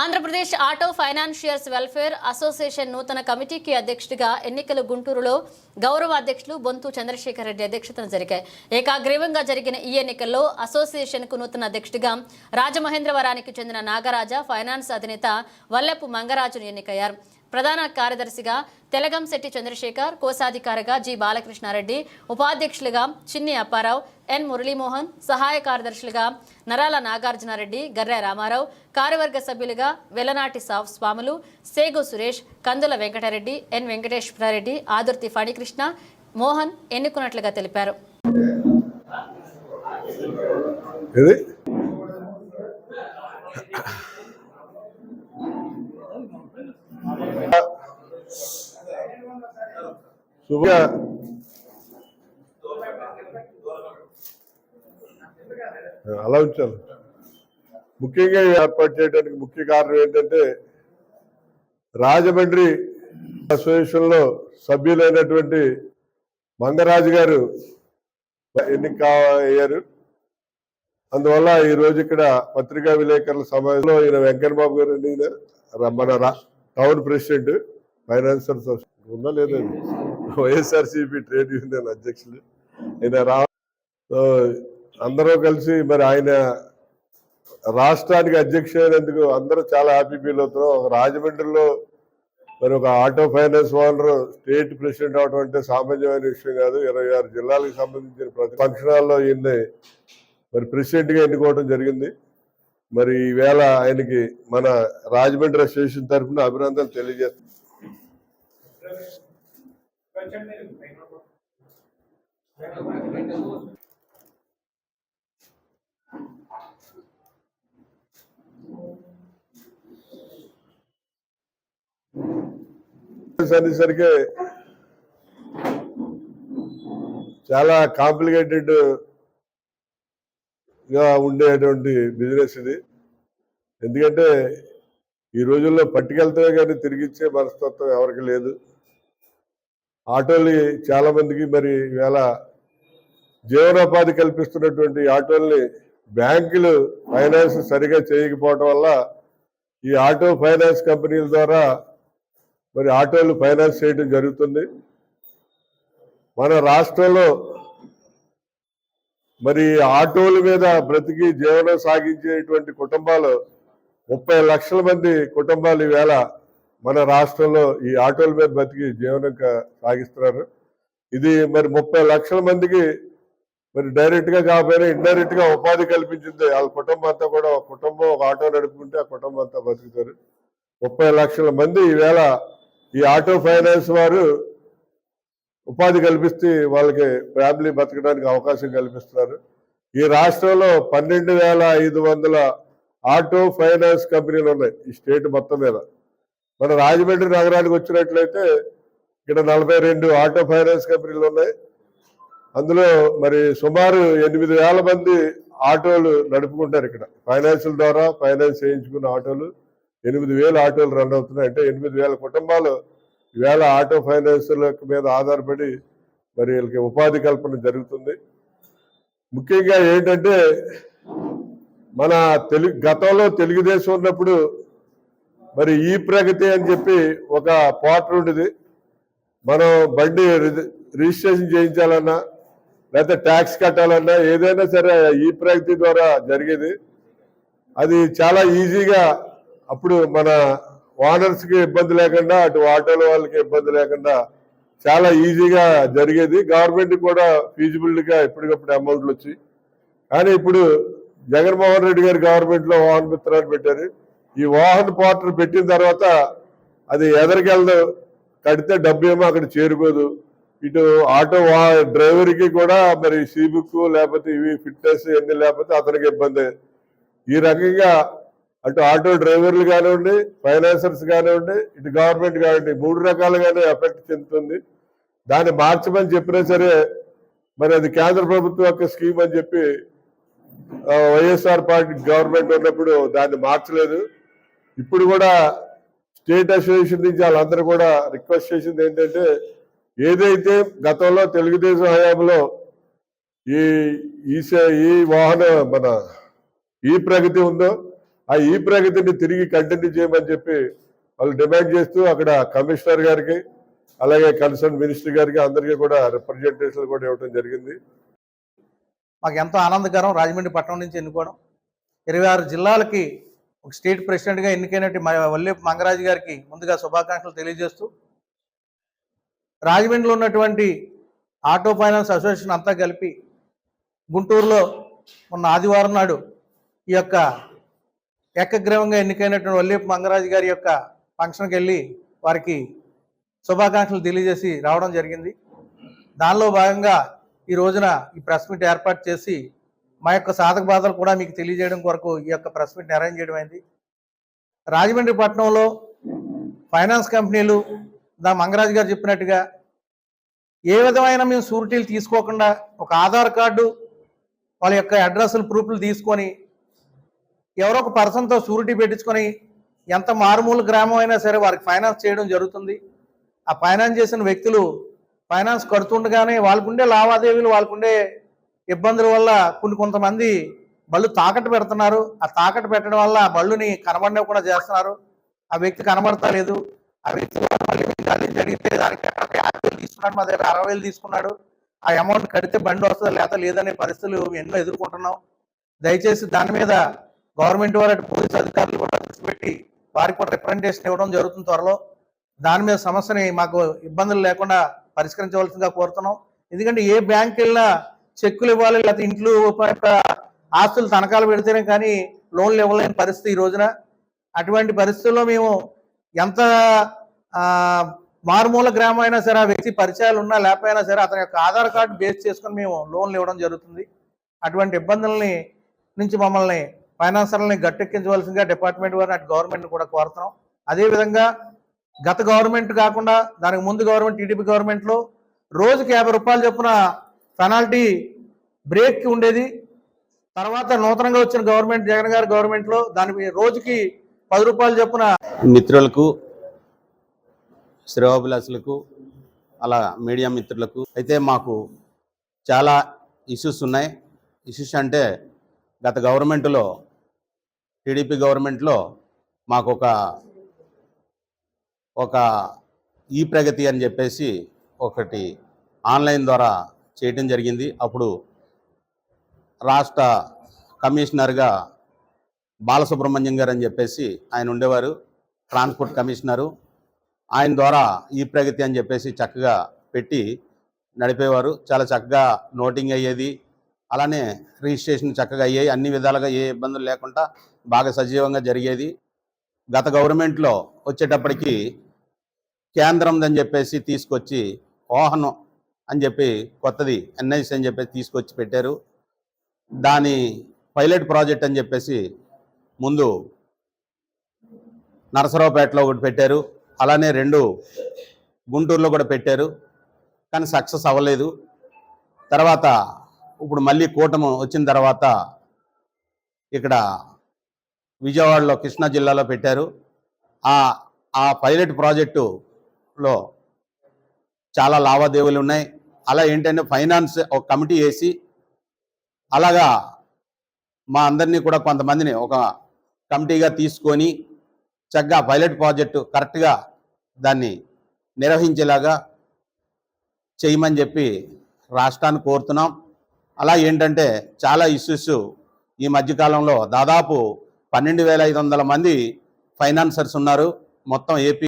Andhra Pradesh auto financiers welfare association నూతన కమిటీకి అధ్యక్షుడిగా ఎన్నికలు గుంటూరులో గౌరవ అధ్యక్షులు బొంతు చంద్రశేఖర్ రెడ్డి అధ్యక్షతన జరిగాయి. ఏకాగ్రీవంగా జరిగిన ఈ ఎన్నికల్లో అసోసియేషన్కు నూతన అధ్యక్షుడిగా రాజమహేంద్రవరానికి చెందిన నాగరాజ ఫైనాన్స్ అధినేత వల్లెపు మంగరాజును ఎన్నికయ్యారు. ప్రధాన కార్యదర్శిగా తెలగంశెట్టి చంద్రశేఖర్ కోశాధికారిగా జి బాలకృష్ణారెడ్డి ఉపాధ్యక్షులుగా చిన్ని అప్పారావు ఎన్ మురళీమోహన్ సహాయ కార్యదర్శులుగా నరాల నాగార్జునారెడ్డి గర్రె రామారావు కార్యవర్గ సభ్యులుగా వెలనాటి సా- స్వాములు సేగు సురేష్ కందుల వెంకటరెడ్డి ఎన్ వెంకటేశ్వరారెడ్డి ఆదుర్తి ఫణికృష్ణ మోహన్ ఎన్నుకున్నట్లుగా తెలిపారు. శుభ అలా ఉంచాలి. ముఖ్యంగా ఏర్పాటు చేయడానికి ముఖ్య కారణం ఏంటంటే రాజమండ్రి అసోసియేషన్లో సభ్యులైనటువంటి మంగరాజు గారు ఎన్నిక అయ్యారు. అందువల్ల ఈ రోజు ఇక్కడ పత్రికా విలేకరుల సమావేశంలో ఈయన వెంకటబాబు గారు అండి మన రా- టౌన్ ప్రెసిడెంట్. ఫైనాన్షియల్ సొసైటీ ఉందా లేదా? వైఎస్ఆర్సీపీ ట్రేడ్ యూనియన్ అధ్యక్షులు. ఈయన రా అందరూ కలిసి మరి ఆయన రాష్ట్రానికి అధ్యక్షుడైనందుకు అందరూ చాలా హ్యాపీ ఫీల్ అవుతున్నాం. ఒక రాజమండ్రిలో మరి ఒక auto finance owner state president అవడం అంటే సామాన్యమైన విషయం కాదు. ఇరవై ఆరు జిల్లాలకు సంబంధించిన ప్రతి ఫంక్షన్ హాల్లో ఈయన్ని మరి ప్రెసిడెంట్గా ఎన్నుకోవడం జరిగింది. మరి ఈవేళ ఆయనకి మన రాజమండ్రి అసోసియేషన్ తరఫున అభినందనలు తెలియజేస్తాం అనేసరికి చాలా కాంప్లికేటెడ్గా ఉండేటువంటి బిజినెస్ ఇది. ఎందుకంటే ఈ రోజుల్లో పట్టుకెళ్తే కానీ తిరిగిచ్చే మనస్తత్వం ఎవరికి లేదు. ఆటోలు చాలా మందికి మరి ఇవాళ జీవనోపాధి కల్పిస్తున్నటువంటి ఆటోల్ని బ్యాంకులు ఫైనాన్స్ సరిగా చేయకపోవటం వల్ల ఈ ఆటో ఫైనాన్స్ కంపెనీల ద్వారా మరి ఆటోలు ఫైనాన్స్ చేయడం జరుగుతుంది. మన రాష్ట్రంలో మరి ఆటోల మీద బ్రతికి జీవనం సాగించేటువంటి కుటుంబాలు ముప్పై లక్షల మంది కుటుంబాలు ఈవేళ మన రాష్ట్రంలో ఈ ఆటోల మీద బతికి జీవనం సాగిస్తున్నారు. ఇది మరి ముప్పై లక్షల మందికి మరి డైరెక్ట్గా కాకపోయినా ఇండైరెక్ట్గా ఉపాధి కల్పించింది. వాళ్ళ కుటుంబం అంతా కూడా ఒక కుటుంబం ఒక ఆటో నడుపుకుంటే ఆ కుటుంబం అంతా బతుకుతారు. ముప్పై లక్షల మంది ఈవేళ ఈ ఆటో ఫైనాన్స్ వారు ఉపాధి కల్పిస్తే వాళ్ళకి ఫ్యామిలీ బతకడానికి అవకాశం కల్పిస్తున్నారు. ఈ రాష్ట్రంలో పన్నెండు వేల ఐదు వందల ఆటో ఫైనాన్స్ కంపెనీలు ఉన్నాయి ఈ స్టేట్ మొత్తం మీద. మన రాజమండ్రి నగరానికి వచ్చినట్లయితే ఇక్కడ నలభై రెండు ఆటో ఫైనాన్స్ కంపెనీలు ఉన్నాయి. అందులో మరి సుమారు ఎనిమిది వేల మంది ఆటోలు నడుపుకుంటారు ఇక్కడ. ఫైనాన్షియల్ ద్వారా ఫైనాన్స్ చేయించుకున్న ఆటోలు ఎనిమిది వేల ఆటోలు రన్ అవుతున్నాయి. అంటే ఎనిమిది వేల కుటుంబాలు ఈవేళ ఆటో ఫైనాన్షియల్ మీద ఆధారపడి మరి వీళ్ళకి ఉపాధి కల్పన జరుగుతుంది. ముఖ్యంగా ఏంటంటే మన తెలుగు గతంలో తెలుగుదేశం ఉన్నప్పుడు మరి ఈ ప్రగతి అని చెప్పి ఒక పోర్టల్ ఉంటుంది మనం బండి రిజిస్ట్రేషన్ చేయించాలన్నా లేకపోతే ట్యాక్స్ కట్టాలన్నా ఏదైనా సరే ఈ ప్రగతి ద్వారా జరిగేది. అది చాలా ఈజీగా అప్పుడు మన ఓనర్స్కి ఇబ్బంది లేకుండా అటు ఆటోల వాళ్ళకి ఇబ్బంది లేకుండా చాలా ఈజీగా జరిగేది. గవర్నమెంట్ కూడా ఫీజిబిలిటీగా ఎప్పటికప్పుడు అమౌంట్లు వచ్చి. కానీ ఇప్పుడు జగన్మోహన్ రెడ్డి గారి గవర్నమెంట్లో వాహన మిత్రాన్ని పెట్టారు. ఈ వాహన పోర్టల్ పెట్టిన తర్వాత అది ఎదరికెళ్ళదు కడితే డబ్బు ఏమో అక్కడ చేరుకోదు. ఇటు ఆటో వా- డ్రైవర్కి కూడా మరి సీబుక్ లేకపోతే ఇవి ఫిట్నెస్ ఇవన్నీ లేకపోతే అతనికి ఇబ్బంది. ఈ రకంగా అటు ఆటో డ్రైవర్లు కానివ్వండి ఫైనాన్సర్స్ కానివ్వండి ఇటు గవర్నమెంట్ కానివ్వండి మూడు రకాలుగానే ఎఫెక్ట్ చెందుతుంది. దాన్ని మార్చమని చెప్పినా సరే మరి అది కేంద్ర ప్రభుత్వం యొక్క స్కీమ్ అని చెప్పి వైఎస్ఆర్ పార్టీ గవర్నమెంట్ ఉన్నప్పుడు దాన్ని మార్చలేదు. ఇప్పుడు కూడా స్టేట్ అసోసియేషన్ నుంచి వాళ్ళందరూ కూడా రిక్వెస్ట్ చేసింది ఏంటంటే ఏదైతే గతంలో తెలుగుదేశం హయాంలో ఈ ఈ ఈ వాహన మన ఈ ప్రగతి ఉందో ఆ ఈ ప్రగతిని తిరిగి కంటిన్యూ చేయమని చెప్పి వాళ్ళు డిమాండ్ చేస్తూ అక్కడ కమిషనర్ గారికి అలాగే కన్సర్న్ మినిస్టర్ గారికి అందరికీ కూడా రిప్రజెంటేషన్ కూడా ఇవ్వడం జరిగింది. మాకు ఎంతో ఆనందకరం రాజమండ్రి పట్టణం నుంచి ఎన్నుకోవడం. ఇరవై ఆరు జిల్లాలకి ఒక స్టేట్ ప్రెసిడెంట్గా ఎన్నికైనట్టు మా వల్లేపు మంగరాజు గారికి ముందుగా శుభాకాంక్షలు తెలియజేస్తూ రాజమండ్రిలో ఉన్నటువంటి ఆటో ఫైనాన్స్ అసోసియేషన్ అంతా కలిపి గుంటూరులో మొన్న ఆదివారం నాడు ఈ యొక్క ఏకగ్రీవంగా ఎన్నికైనటువంటి వల్లేపు మంగరాజు గారి యొక్క ఫంక్షన్కి వెళ్ళి వారికి శుభాకాంక్షలు తెలియజేసి రావడం జరిగింది. దానిలో భాగంగా ఈ రోజున ఈ ప్రెస్ మీట్ ఏర్పాటు చేసి మా యొక్క సాధక బాధలు కూడా మీకు తెలియజేయడం కొరకు ఈ యొక్క ప్రెస్ మీట్ అరేంజ్ చేయడం అయింది. రాజమండ్రి పట్టణంలో ఫైనాన్స్ కంపెనీలు దా మంగరాజు గారు చెప్పినట్టుగా ఏ విధమైన మేము షూరిటీలు తీసుకోకుండా ఒక ఆధార్ కార్డు వాళ్ళ యొక్క అడ్రస్లు ప్రూఫ్లు తీసుకొని ఎవరో ఒక పర్సన్తో షూరిటీ పెట్టించుకొని ఎంత మారుమూల గ్రామం అయినా సరే వారికి ఫైనాన్స్ చేయడం జరుగుతుంది. ఆ ఫైనాన్స్ చేసిన వ్యక్తులు ఫైనాన్స్ కడుతుండగానే వాళ్ళకుండే లావాదేవీలు వాళ్ళకుండే ఇబ్బందుల వల్ల కొన్ని కొంతమంది బళ్ళు తాకట్టు పెడుతున్నారు. ఆ తాకట్టు పెట్టడం వల్ల ఆ బళ్ళుని కూడా చేస్తున్నారు. ఆ వ్యక్తి కనబడతలేదు. ఆ వ్యక్తి మళ్ళీ జరిగితే దానికి యాభై వేలు తీసుకున్నాడు మా దగ్గర అరవై వేలు తీసుకున్నాడు. ఆ అమౌంట్ కడితే బండి వస్తుందా లేదా లేదనే పరిస్థితులు ఎన్నో ఎదుర్కొంటున్నాం. దయచేసి దాని మీద గవర్నమెంట్ వారి పోలీస్ అధికారులు కూడా దృష్టి పెట్టి వారికి కూడా రిప్రజెంటేషన్ ఇవ్వడం జరుగుతుంది త్వరలో. దాని మీద సమస్యని మాకు ఇబ్బందులు లేకుండా పరిష్కరించవలసిందిగా కోరుతున్నాం. ఎందుకంటే ఏ బ్యాంక్ వెళ్ళినా చెక్కులు ఇవ్వాలి లేకపోతే ఇంట్లో యొక్క ఆస్తులు తనఖాలు పెడితేనే కానీ లోన్లు ఇవ్వలేని పరిస్థితి ఈ రోజున. అటువంటి పరిస్థితుల్లో మేము ఎంత మారుమూల గ్రామం అయినా సరే ఆ వ్యక్తి పరిచయాలు ఉన్నా లేకపోయినా సరే అతని యొక్క ఆధార్ కార్డు బేస్ చేసుకుని మేము లోన్లు ఇవ్వడం జరుగుతుంది. అటువంటి ఇబ్బందుల్ని నుంచి మమ్మల్ని ఫైనాన్సర్లని గట్టెక్కించవలసిందిగా డిపార్ట్మెంట్ వారిని అటు గవర్నమెంట్ కూడా కోరుతున్నాం. అదేవిధంగా గత గవర్నమెంట్ కాకుండా దానికి ముందు గవర్నమెంట్ టీడీపీ గవర్నమెంట్లో రోజుకి యాభై రూపాయలు చొప్పున పెనాల్టీ బ్రేక్ ఉండేది. తర్వాత నూతనంగా వచ్చిన గవర్నమెంట్ జగన్ గారి గవర్నమెంట్లో దాని రోజుకి పది రూపాయలు చొప్పున మిత్రులకు శ్రేయోభిలాసులకు అలా మీడియా మిత్రులకు అయితే మాకు చాలా ఇష్యూస్ ఉన్నాయి. ఇష్యూస్ అంటే గత గవర్నమెంట్లో టీడీపీ గవర్నమెంట్లో మాకు ఒక ఒక ఈ ప్రగతి అని చెప్పేసి ఒకటి ఆన్లైన్ ద్వారా చేయటం జరిగింది. అప్పుడు రాష్ట్ర కమిషనర్గా బాలసుబ్రహ్మణ్యం గారు అని చెప్పేసి ఆయన ఉండేవారు. Transport commissioner. ఆయన ద్వారా ఈ ప్రగతి అని చెప్పేసి చక్కగా పెట్టి నడిపేవారు. చాలా చక్కగా నోటింగ్ అయ్యేది. అలానే రిజిస్ట్రేషన్ చక్కగా అయ్యాయి. అన్ని విధాలుగా ఏ ఇబ్బందులు లేకుండా బాగా సజీవంగా జరిగేది. గత గవర్నమెంట్లో వచ్చేటప్పటికి కేంద్రం అని చెప్పేసి తీసుకొచ్చి వాహనం అని చెప్పి కొత్తది ఎన్ఐసి అని చెప్పేసి తీసుకొచ్చి పెట్టారు. దాని పైలట్ ప్రాజెక్ట్ అని చెప్పేసి ముందు నరసరావుపేటలో ఒకటి పెట్టారు. అలానే రెండు గుంటూరులో కూడా పెట్టారు. కానీ సక్సెస్ అవ్వలేదు. తర్వాత ఇప్పుడు మళ్ళీ కూటమి వచ్చిన తర్వాత ఇక్కడ విజయవాడలో కృష్ణా జిల్లాలో పెట్టారు. ఆ ఆ పైలట్ ప్రాజెక్టులో చాలా లావాదేవీలు ఉన్నాయి. అలా ఏంటంటే ఫైనాన్స్ ఒక కమిటీ వేసి అలాగా మా అందరినీ కూడా కొంతమందిని ఒక కమిటీగా తీసుకొని చక్కగా పైలట్ ప్రాజెక్టు కరెక్ట్గా దాన్ని నిర్వహించేలాగా చేయమని చెప్పి రాష్ట్రాన్ని కోరుతున్నాం. అలా ఏంటంటే చాలా ఇష్యూస్ ఈ మధ్యకాలంలో దాదాపు పన్నెండు వేల ఐదు వందల మంది ఫైనాన్సర్స్ ఉన్నారు. మొత్తం ఏపీ